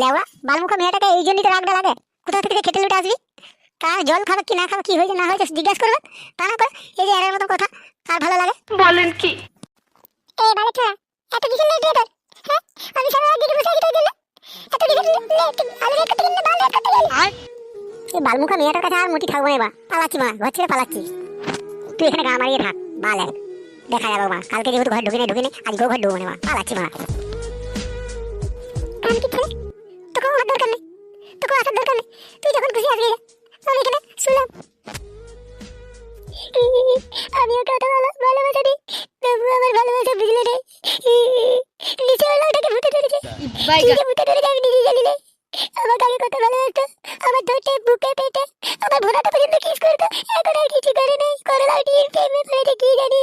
লেওয়া বালমুখা মেয়েটাকে এই জন্যই তো রাগটা লাগে। কোথা থেকে খেতে লুটে আসবি? কার জল খাবে কি না খাবে কি হয়েছে না হয়েছে জিজ্ঞাসা করবে? তা না করে এই যে এর মতো কথা কার ভালো লাগে? বলেন কি? এই বালে ছোড়া এত কিসের লেট তোর হ্যাঁ? আমি সারা জেগে বসে আছি তোর জন্য। এত রেট করতে গেলে বাল রেট করতে গেলে। আর এই বালমুখা মেয়েটার কাছে আর মুটি থাকব না এবার। পালাচ্ছি মা ঘর ছেড়ে পালাচ্ছি। তুই এখানে গা মারিয়ে থাক বাল এক। দেখা যাবে মা কালকে যেহেতু ঘর ঢুকে নেই ঢুকে নেই আজকেও ঘর ঢুকবো না মা। পালাচ্ছি মা। তোকেও আসার দরকার নেই। তুই যখন খুশি আসবি আমি এখানে শুনলাম। আমি ওকে অত ভালো ভালোবাসা দিই তবু আমার ভালোবাসা বুঝলে রে। নিচে হলো ওটাকে ভুতে ধরেছে। নিজে ভুতে ধরেছে আমি নিজে জানি না আমাকে আগে কত ভালোবাসতো আমার ঠোঁটে বুকে পেটে আমার ভোনাটা পর্যন্ত কিস করতো এখন আর কিছু করে নেই। করে লাউ দিয়ে প্রেমে পড়েছে কি জানি।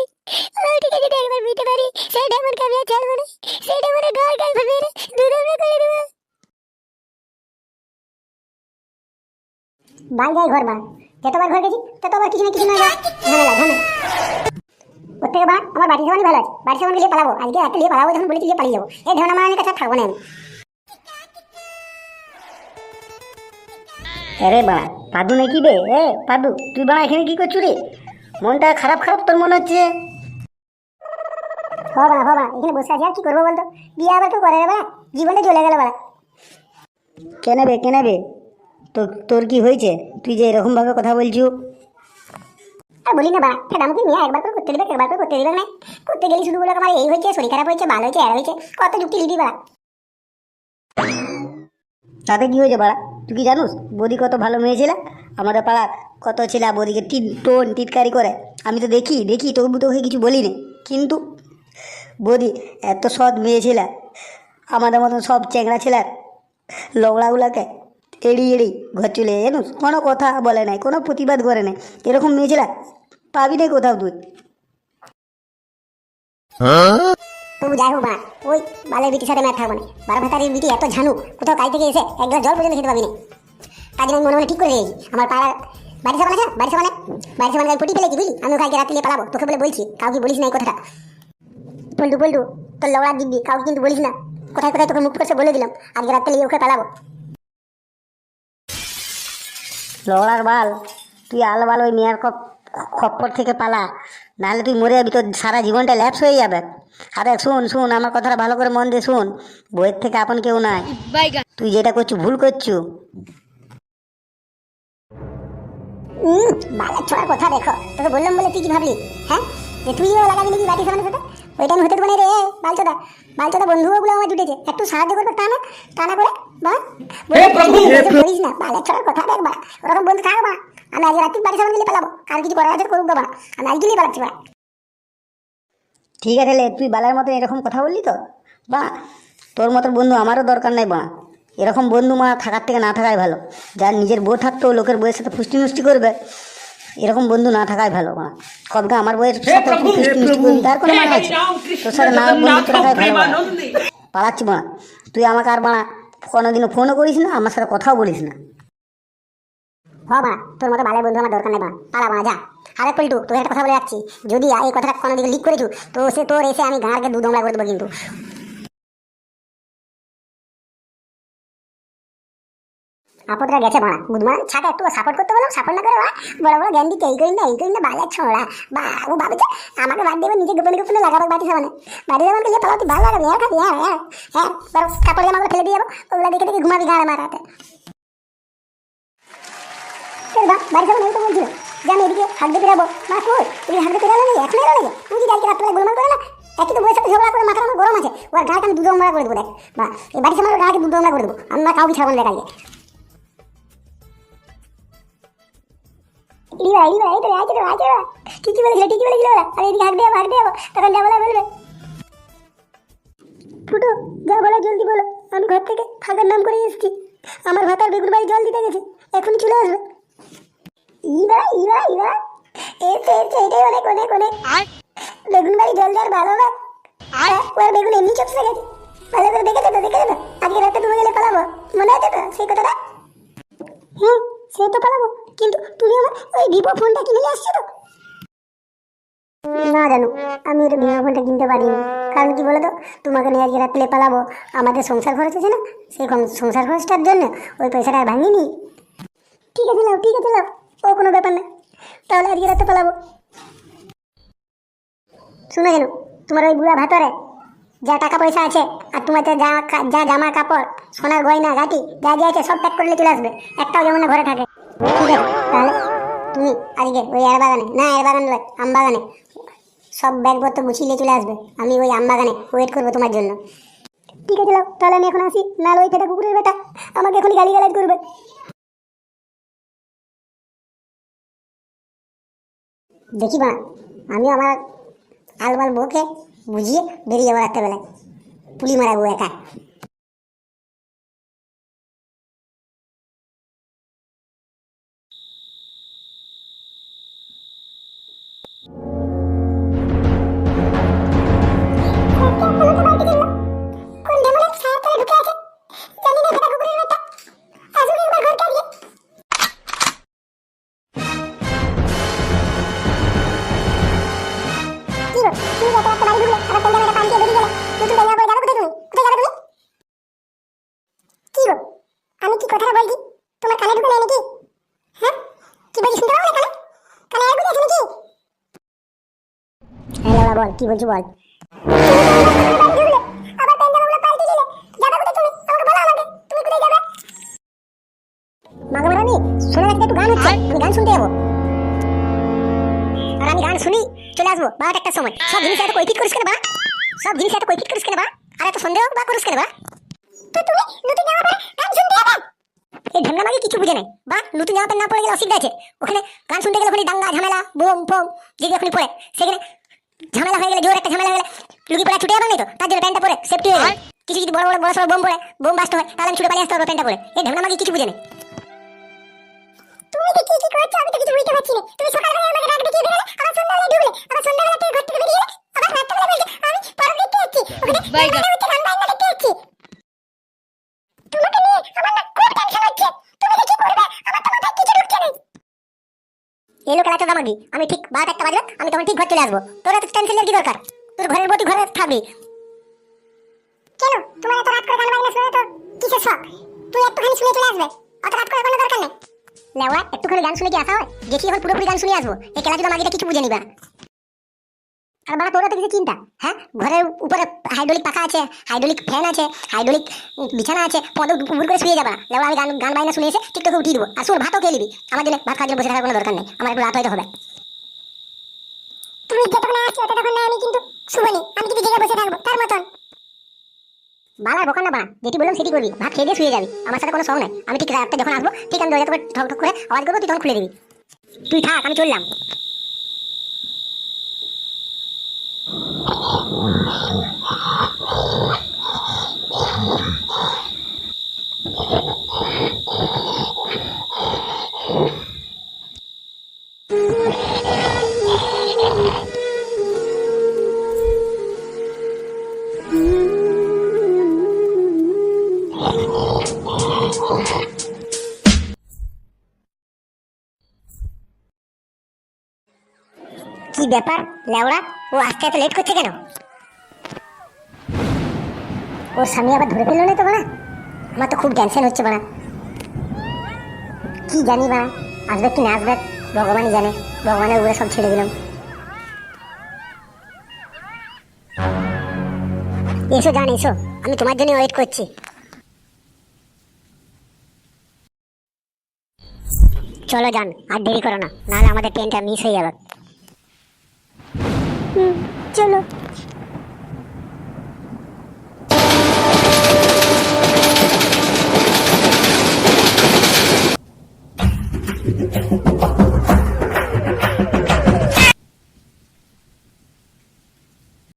ওইটিকে যদি একবার মিটে পারি। সেটা আমার আমি আর ছাড়বো না। সেটা আমার গায়ে গায়ে ভাবে দুধ করে দেবো। বাল যায় ঘর বাল। যতবার ঘর গেছি ততবার কিছু না কিছু না ঝামেলা ঝামেলা ওর থেকে বা আমার বাড়ি ভালো আছে। বাড়ি সামান পালাবো আজকে একটা নিয়ে পালাবো যখন বলেছি পালিয়ে যাব। এই ধরনের মারানির কাছে থাকব না আমি। আরে বা পাদু নাকি বে এ পাদু তুই বাড়া এখানে কি করছু রে? মনটা খারাপ খারাপ তোর মনে হচ্ছে? হবা হবা এখানে বসে আছি আর কি করব বলতো? বিয়ে আবার কেউ করে জীবনটা চলে গেল বলা কেনে বে কেনে বে তোর তোর কি হয়েছে? তুই যে এরকম ভাবে কথা বলছু। আর বলি না বা সেটা আমাকে নিয়ে একবার করে করতে দিবে একবার করে করতে দিবে না করতে গেলে শুধু বলে আমার এই হয়েছে শরীর খারাপ হয়েছে ভালো হয়েছে এর হয়েছে কত যুক্তি লিবি বা তাতে কি হয়েছে বাড়া? তুই কি জানুস? বৌদি কত ভালো মেয়ে ছিল আমাদের পাড়ার কত ছেলে বৌদিকে টিন টোন টিটকারি করে। আমি তো দেখি দেখি তবু তোকে কিছু বলি নি কিন্তু বৌদি এত সৎ মেয়ে ছিল আমাদের মতন সব চেংড়া ছেলের লগড়াগুলাকে এড়ি এড়ি ঘর চলে যায় জানুস কোনো কথা বলে নাই কোনো প্রতিবাদ করে নাই। এরকম মেয়ে ছিল পাবি নাই কোথাও তুই? তবু যাই হোক ওই বালের বিটির সাথে ম্যাচ থাকব না। বারো ভাতারের বিটি এত ঝানু কোথাও কাল থেকে এসে এক গ্লাস জল পর্যন্ত খেতে পাবি না। তার জন্য আমি মনে মনে ঠিক করে রেখেছি। আমার পাড়ার বাড়ি সাবান আছে বাড়ি সাবানে বাড়ি সাবান আমি ফুটি ফেলেছি বুঝলি? আমি কালকে রাত্রে পালাবো তোকে বলে বলছি কাউকে বলিস না এই কথাটা। পল্টু পল্টু তোর লড়া দিবি কাউকে কিন্তু বলিস না। কোথায় কোথায় তোকে মুখ করছে বলে দিলাম। আজকে রাত্রে নিয়ে ওকে পালাবো। লগড়ার বাল তুই আল বাল ওই মেয়ের খপ্পর থেকে পালা? নাহলে তুই মরে যাবি, তোর সারা জীবনটা ল্যাপস হয়ে যাবে। আরে শুন শুন, আমার কথাটা ভালো করে মন দিয়ে শুন। বইয়ের থেকে আপন কেউ নাই। তুই যেটা করছু, ভুল করছু? বালের ছোড়ার কথা দেখো। তোকে বললাম বলে তুই কি ভাবলি? হ্যাঁ? যে তুইও লাগাবি নাকি বাটি সামনে সাথে ওইটা আমি হতে দেবো না রে বালচোদা। বালচোদা বন্ধুগুলো আমার জুটেছে। একটু সাহায্য করবে তা না তা না করে বা বলিস না বালের ছোড়ার কথা দেখ বা। ওরকম বন্ধু থাকবা আমি আজ রাত্রি বাড়ি সামনে নিয়ে পালাবো। কার কিছু করার আছে করুক দেবা আমি আজকে নিয়ে পালাচ্ছি বা ঠিক আছে লে তুই বালার মতো এরকম কথা বললি তো? বা তোর মতো বন্ধু আমারও দরকার নাই বা। এরকম বন্ধু মা থাকার থেকে না থাকাই ভালো। যার নিজের বউ থাকতো লোকের বউয়ের সাথে ফুষ্টি মুষ্টি করবে। এরকম বন্ধু না থাকাই ভালো মা। কবকে আমার বউয়ের সাথে তার কোনো মানে আছে? তোর সাথে না বন্ধু রাখাই ভালো পালাচ্ছি বাড়া তুই আমাকে আর বাড়া কোনোদিনও ফোনও করিস না আমার সাথে কথাও বলিস না। হ বা তোর মতো ভালো বন্ধু আমার দরকার নেই বা পালা বা যা। আরে পল্টু তোকে একটা কথা বলে যাচ্ছি। যদি এই কথাটা কোনো দিকে লিক করেছু তো সে তোর এসে আমি গাঁড়কে দুধ অমলা করে দেবো কিন্তু। আপদরা গেছে ছাটা একটু সাপোর্ট করতে সাপোর্ট না করে বা বড় বড় জ্ঞান এই করি না, এই করি না বাজার বা, ও আমাকে বাদ দেবে, নিজে গোপনে গোপনে লাগাবো বাড়ি সামনে বাড়ি সামনে পালাতে ভালো লাগাবে। হ্যাঁ হ্যাঁ হ্যাঁ হ্যাঁ বড় কাপড় জামাগুলো ফেলে দিয়ে যাব, ওগুলো দেখে দেখে ঘুমাবি গাড়ে মারাতে বাড়ি সামনে তো বলছিল। যে আমি এদিকে ফেরাবো। মা, কই? নাকি? তুমি কি কালকে রাত্রে গোলমাল করে না একই তো বইয়ের সাথে ঝগড়া করে আমার গরম আছে। ওর গাড়িকে আমি অমরা করে দেবো দেখ। বা, এই বাড়ি সামনে গাড়িকে দুধ অমরা করে দেবো? আমি না কাউকে ছাড়বো না কালকে ঘর থেকে নাম করে এসেছি আমার ভাতার বেগুন এখন চলে আসবে এটাই বেগুন বাড়ি জল দেওয়ার বেগুন এমনি চপসে গেছে ভালো করে দেখেছে তো দেখেছে তো আজকে রাতে তুমি গেলে পালাবো মনে আছে তো সেই কথাটা হ্যাঁ সে তো পালাবো কিন্তু তুমি আমার ওই ভিভো ফোনটা কিনে নিয়ে তো? না জানো, আমি ওটা ভিভো ফোনটা কিনতে পারিনি। কারণ কি বলো তো তোমাকে নিয়ে আজকে রাত্রে পালাবো। আমাদের সংসার খরচ আছে না, সেই সংসার খরচটার জন্য ওই পয়সাটা আর ভাঙিনি। ঠিক আছে লাও, ঠিক আছে লাও, ও কোনো ব্যাপার না। তাহলে আজকে রাতে পালাবো। শুনে গেল তোমার ওই বুড়া ভাতরে যা টাকা পয়সা আছে আর তোমার যা যা জামা কাপড়, সোনার গয়না গাটি যা যা আছে সব প্যাক করলে চলে আসবে। একটাও যেমন ঘরে থাকে। ঠিক আছে তাহলে তুমি আজকে ওই না নয় সব ব্যাগপত্র গুছিয়ে চলে আসবে আমি ওই ওয়েট করব তোমার জন্য ঠিক আছে তাহলে আমি এখন আসি না ওই পেটা কুকুরের বেটা আমাকে এখনই গালি গালাজ করবে দেখি বা আমি আমার আলবাল বউকে বুঝিয়ে বেরিয়ে যাব রাত্রেবেলায়। পুলি মারা বউ একা। বল কি বলছি বল। মাগমারানি শোনা যাচ্ছে একটু গান হচ্ছে। আমি গান শুনতে যাব। আর আমি গান শুনি চলে আসব বারোটা একটার সময়। সব জিনিস এত কৈফিট করিস কেন বা? সব জিনিস এত কৈফিট করিস কেন বা? আর এত সন্দেহ বা করিস কেন বা? তো তুমি নতুন জামা পরে গান শুনতে যাবে? এই ঢঙ্গা মাগে কিছু বুঝে নাই বা? নতুন জামা প্যান্ট না পরে গেলে অসুবিধা আছে। ওখানে গান শুনতে গেলে ওখানে দাঙ্গা ঝামেলা বোম ফোম যেগুলো ওখানে পড়ে সেখানে ঝামেলা হয়ে গেলে জোর একটা ঝামেলা হয়ে গেলে লুকি পড়া ছুটে যাবে না তো? তার জন্য প্যান্টটা পরে সেফটি হয়ে যায় কিছু যদি বড় বড় বড় সড় বোম পড়ে বোম বাস্ট হয় তাহলে আমি ছুটে পালিয়ে আসতে পারব প্যান্টটা পরে। এই কিছু বুঝে নেই। তুমি কি কি করছ? আমি তো কিছু বুঝতে পারছি না। তুমি সকালবেলা আমাকে ডাক দেখিয়ে দিলে আবার সন্ধ্যাবেলা ঢুকলে আবার সন্ধ্যাবেলা তুই ঘর থেকে বেরিয়ে আবার রাত্রেবেলা বলছে আমি পরব দেখতে যাচ্ছি। ওখানে বাইগা। রান্না হচ্ছে, রান্না বান্না দেখতে যাচ্ছি তোমাকে নিয়ে আমার না খুব টেনশন হচ্ছে তুমি যে কি করবে আমার তো মাথায় কিছু ঢুকছে না আমাকে আমি ঠিক বারোটা একটা বাজবে আমি তখন ঠিক ঘর চলে আসব। তোর এত টেনশনের কি দরকার? তোর ঘরের বউ তুই ঘরে থাকবি। কেন? তোমার এত রাত করে গান বাজনা শুনে তো কিসের শখ? তুই একটুখানি শুনে চলে আসবে। অত রাত করে কোনো দরকার নেই। লেওয়া একটুখানি গান শুনে কি আসা হয়? গেছি এখন পুরোপুরি গান শুনে আসব। এই খেলা যদি মাগিটা কিছু বুঝে নিবা। আর বাবা তোরা তো কিছু চিন্তা হ্যাঁ? ঘরের উপরে হাইড্রোলিক পাখা আছে হাইড্রোলিক ফ্যান আছে হাইড্রোলিক বিছানা আছে পদ উপর করে শুয়ে যাবা লেওয়া আমি গান গান বাইনা শুনে এসে টিকটকে উঠিয়ে দেবো। আর শোন ভাতও খেয়ে নিবি। আমার জন্য ভাত খাওয়ার জন্য বসে থাকার কোনো দরকার নেই। আমার একটু রাত হয়তো হবে। তুমি যতক্ষণ আসছো ততক্ষণ না আমি কিন্তু শুভনি। আমি কিন্তু জেগে বসে থাকব তার মতন। বালার বোকার না বানা যেটি বললাম সেটি করবি। ভাত খেয়ে দিয়ে শুয়ে যাবি। আমার সাথে কোনো সঙ্গ নাই। আমি ঠিক রাতে যখন আসব ঠিক আমি দরজা তোকে ঠক ঠক করে আওয়াজ করব তুই তখন খুলে দিবি। তুই থাক আমি চললাম। কি ব্যাপার লেওড়া ও আজকে এত লেট করছে কেন? ওর স্বামী আবার ধরে ফেলল না তো বাড়া? আমার তো খুব টেনশন হচ্ছে বাড়া। কি জানি বাড়া, আসবে কি না আসবে, ভগবানই জানে, ভগবানের উপরে সব ছেড়ে দিলাম। এসো জান, এসো, আমি তোমার জন্য ওয়েট করছি। চলো যান আর দেরি করো না, নাহলে আমাদের ট্রেনটা মিস হয়ে যাবে। চলো